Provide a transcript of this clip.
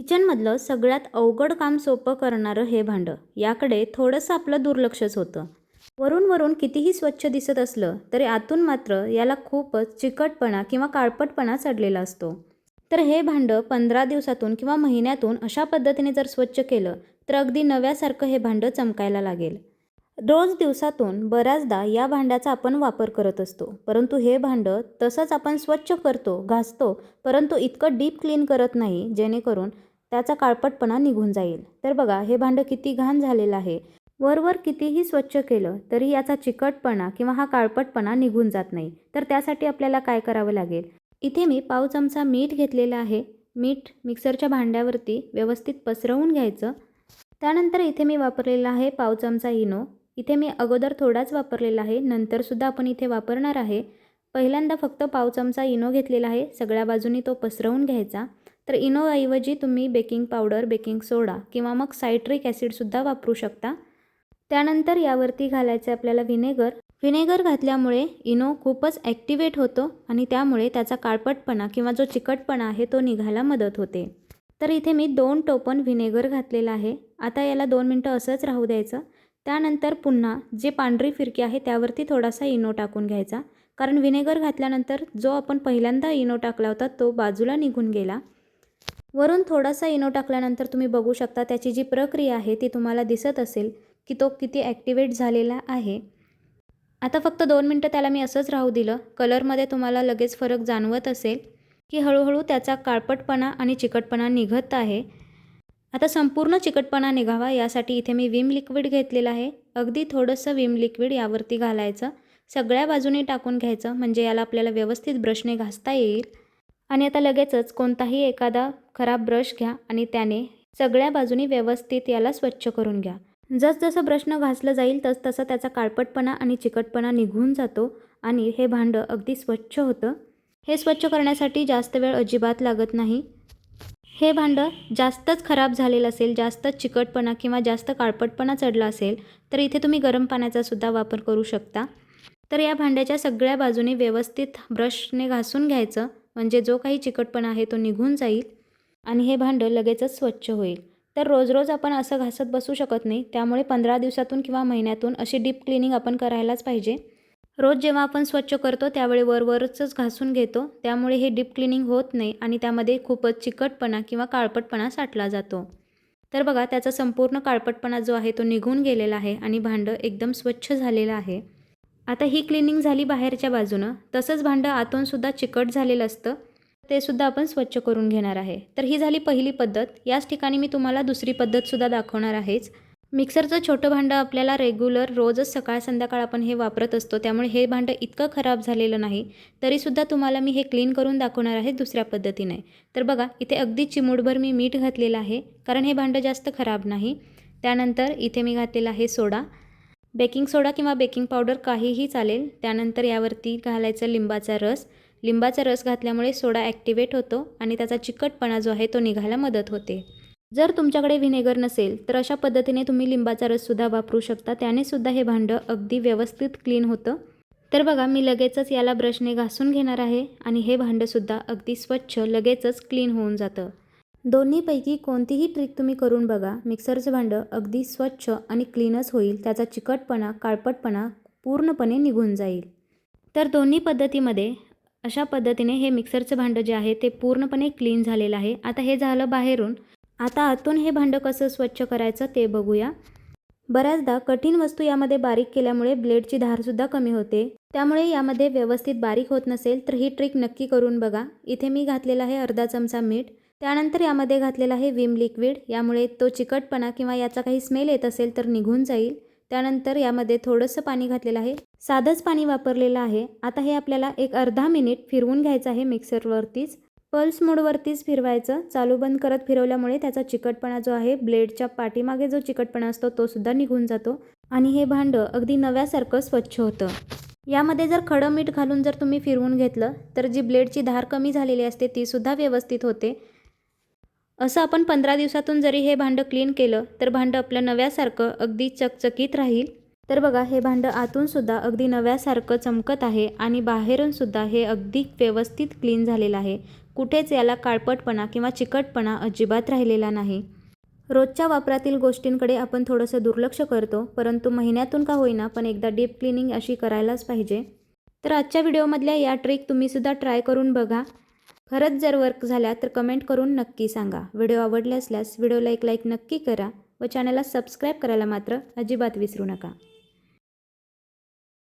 किचनमधलं सगळ्यात अवघड काम सोपं करणारं हे भांडं. याकडे थोडंसं आपलं दुर्लक्षच होतं. वरून वरून कितीही स्वच्छ दिसत असलं तरी आतून मात्र याला खूपच चिकटपणा किंवा काळपटपणा चढलेला असतो. तर हे भांडं पंधरा दिवसातून किंवा महिन्यातून अशा पद्धतीने जर स्वच्छ केलं तर अगदी नव्यासारखं हे भांडं चमकायला लागेल. रोज दिवसातून बऱ्याचदा या भांड्याचा आपण वापर करत असतो. परंतु हे भांडं तसंच आपण स्वच्छ करतो घासतो परंतु इतकं डीप क्लीन करत नाही जेणेकरून त्याचा काळपटपणा निघून जाईल. तर बघा हे भांडं किती घाण झालेलं आहे. वरवर कितीही स्वच्छ केलं तरी याचा चिकटपणा किंवा हा काळपटपणा निघून जात नाही. तर त्यासाठी आपल्याला काय करावं लागेल? इथे मी पाव चमचा मीठ घेतलेलं आहे. मीठ मिक्सरच्या भांड्यावरती व्यवस्थित पसरवून घ्यायचं. त्यानंतर इथे मी वापरलेला आहे पाव चमचा इनो. इथे मी अगोदर थोडाच वापरलेला आहे नंतरसुद्धा आपण इथे वापरणार आहे. पहिल्यांदा फक्त पाव चमचा इनो घेतलेला आहे. सगळ्या बाजूनी तो पसरवून घ्यायचा. तर इनोऐवजी तुम्ही बेकिंग पावडर बेकिंग सोडा किंवा मग सायट्रिक ॲसिडसुद्धा वापरू शकता. त्यानंतर यावरती घालायचं आपल्याला व्हिनेगर. व्हिनेगर घातल्यामुळे इनो खूपच ॲक्टिवेट होतो आणि त्यामुळे त्याचा काळपटपणा किंवा जो चिकटपणा आहे तो निघायला मदत होते. तर इथे मी दोन टोपण व्हिनेगर घातलेलं आहे. आता याला दोन मिनटं असंच राहू द्यायचं. त्यानंतर पुन्हा जे पांढरी फिरकी आहे त्यावरती थोडासा इनो टाकून घ्यायचा. कारण व्हिनेगर घातल्यानंतर जो आपण पहिल्यांदा इनो टाकला होता तो बाजूला निघून गेला. वरून थोडासा इनो टाकल्यानंतर तुम्ही बघू शकता त्याची जी प्रक्रिया आहे ती तुम्हाला दिसत असेल की तो किती ॲक्टिवेट झालेला आहे. आता फक्त दोन मिनटं त्याला मी असंच राहू दिलं. कलरमध्ये तुम्हाला लगेच फरक जाणवत असेल की हळूहळू त्याचा काळपटपणा आणि चिकटपणा निघत आहे. आता संपूर्ण चिकटपणा निघावा यासाठी इथे मी विम लिक्विड घेतलेलं आहे. अगदी थोडंसं विम लिक्विड यावरती घालायचं. सगळ्या बाजूने टाकून घ्यायचं म्हणजे याला आपल्याला व्यवस्थित ब्रशने घासता येईल. आणि आता लगेचच कोणताही एखादा खराब ब्रश घ्या आणि त्याने सगळ्या बाजूनी व्यवस्थित याला स्वच्छ करून घ्या. जसजसं ब्रशनं घासलं जाईल तस तसं त्याचा काळपटपणा आणि चिकटपणा निघून जातो आणि हे भांडं अगदी स्वच्छ होतं. हे स्वच्छ करण्यासाठी जास्त वेळ अजिबात लागत नाही. हे भांडं जास्तच खराब झालेलं असेल जास्त चिकटपणा किंवा जास्त काळपटपणा चढला असेल तर इथे तुम्ही गरम पाण्याचा सुद्धा वापर करू शकता. तर या भांड्याच्या सगळ्या बाजूने व्यवस्थित ब्रशने घासून घ्यायचं. म्हणजे जो काही चिकटपणा आहे तो निघून जाईल आणि हे भांडं लगेचच स्वच्छ होईल. तर रोज रोज आपण असं घासत बसू शकत नाही त्यामुळे पंधरा दिवसातून किंवा महिन्यातून अशी डीप क्लिनिंग आपण करायलाच पाहिजे. रोज जेव्हा आपण स्वच्छ करतो त्यावेळी वरवरच घासून घेतो त्यामुळे हे डीप क्लिनिंग होत नाही आणि त्यामध्ये खूपच चिकटपणा किंवा काळपटपणा साठला जातो. तर बघा त्याचा संपूर्ण काळपटपणा जो आहे तो निघून गेलेला आहे आणि भांडं एकदम स्वच्छ झालेलं आहे. आता ही क्लिनिंग झाली बाहेरच्या बाजूनं. तसंच भांडं आतूनसुद्धा चिकट झालेलं असतं. ते सुद्धा आपण स्वच्छ करून घेणार आहे. तर ही झाली पहिली पद्धत. याच ठिकाणी मी तुम्हाला दुसरी पद्धतसुद्धा दाखवणार आहेच. मिक्सरचं छोटं भांडं आपल्याला रेग्युलर रोजच सकाळ संध्याकाळ आपण हे वापरत असतो. त्यामुळे हे भांडं इतकं खराब झालेलं नाही. तरीसुद्धा तुम्हाला मी हे क्लीन करून दाखवणार आहे दुसऱ्या पद्धतीने. तर बघा इथे अगदी चिमूडभर मी मीठ घातलेलं आहे. कारण हे भांडं जास्त खराब नाही. त्यानंतर इथे मी घातलेला आहे सोडा. बेकिंग सोडा किंवा बेकिंग पावडर काहीही चालेल. त्यानंतर यावरती घालायचा लिंबाचा रस. लिंबाचा रस घातल्यामुळे सोडा ॲक्टिवेट होतो आणि त्याचा चिकटपणा जो आहे तो निघायला मदत होते. जर तुमच्याकडे व्हिनेगर नसेल तर अशा पद्धतीने तुम्ही लिंबाचा रससुद्धा वापरू शकता. त्याने सुद्धा हे भांडं अगदी व्यवस्थित क्लीन होतं. तर बघा मी लगेचच याला ब्रशने घासून घेणार आहे आणि हे भांडंसुद्धा अगदी स्वच्छ लगेचच क्लीन होऊन जातं. दोन्हीपैकी कोणतीही ट्रिक तुम्ही करून बघा. मिक्सरचं भांडं अगदी स्वच्छ आणि क्लीनच होईल. त्याचा चिकटपणा काळपटपणा पूर्णपणे निघून जाईल. तर दोन्ही पद्धतीमध्ये अशा पद्धतीने हे मिक्सरचं भांडं जे आहे ते पूर्णपणे क्लीन झालेलं आहे. आता हे झालं बाहेरून. आता आतून हे भांडं कसं स्वच्छ करायचं ते बघूया. बऱ्याचदा कठीण वस्तू यामध्ये बारीक केल्यामुळे ब्लेडची धारसुद्धा कमी होते. त्यामुळे यामध्ये व्यवस्थित बारीक होत नसेल तर ही ट्रिक नक्की करून बघा. इथे मी घातलेला आहे अर्धा चमचा मीठ. त्यानंतर यामध्ये घातलेला आहे विम लिक्विड. यामुळे तो चिकटपणा किंवा याचा काही स्मेल येत असेल तर निघून जाईल. त्यानंतर यामध्ये थोडंसं पाणी घातलेलं आहे. साधंच पाणी वापरलेलं आहे. आता हे आपल्याला एक अर्धा मिनिट फिरवून घ्यायचं आहे मिक्सरवरतीच. पल्स मोडवरतीच फिरवायचं. चालू बंद करत फिरवल्यामुळे त्याचा चिकटपणा जो आहे ब्लेडच्या पाठीमागे जो चिकटपणा असतो तो सुद्धा निघून जातो आणि हे भांडं अगदी नव्यासारखं स्वच्छ होतं. यामध्ये जर खडं मीठ घालून जर तुम्ही फिरवून घेतलं तर जी ब्लेडची धार कमी झालेली असते तीसुद्धा व्यवस्थित होते. असं आपण पंधरा दिवसातून जरी हे भांडं क्लीन केलं तर भांडं आपलं नव्यासारखं अगदी चकचकीत राहील. तर बघा हे भांडं आतूनसुद्धा अगदी नव्यासारखं चमकत आहे आणि बाहेरूनसुद्धा हे अगदी व्यवस्थित क्लीन झालेलं आहे. कुठेच याला काळपटपणा किंवा चिकटपणा अजिबात राहिलेला नाही. रोजच्या वापरातील गोष्टींकडे आपण थोडंसं दुर्लक्ष करतो परंतु महिन्यातून का होईना पण एकदा डीप क्लिनिंग अशी करायलाच पाहिजे. तर आजच्या व्हिडिओमधल्या या ट्रिक तुम्हीसुद्धा ट्राय करून बघा. खरंच जर वर्क झाल्या तर कमेंट करून नक्की सांगा. व्हिडिओ आवडले असल्यास व्हिडिओला एक लाईक नक्की करा व चॅनलला सबस्क्राईब करायला मात्र अजिबात विसरू नका.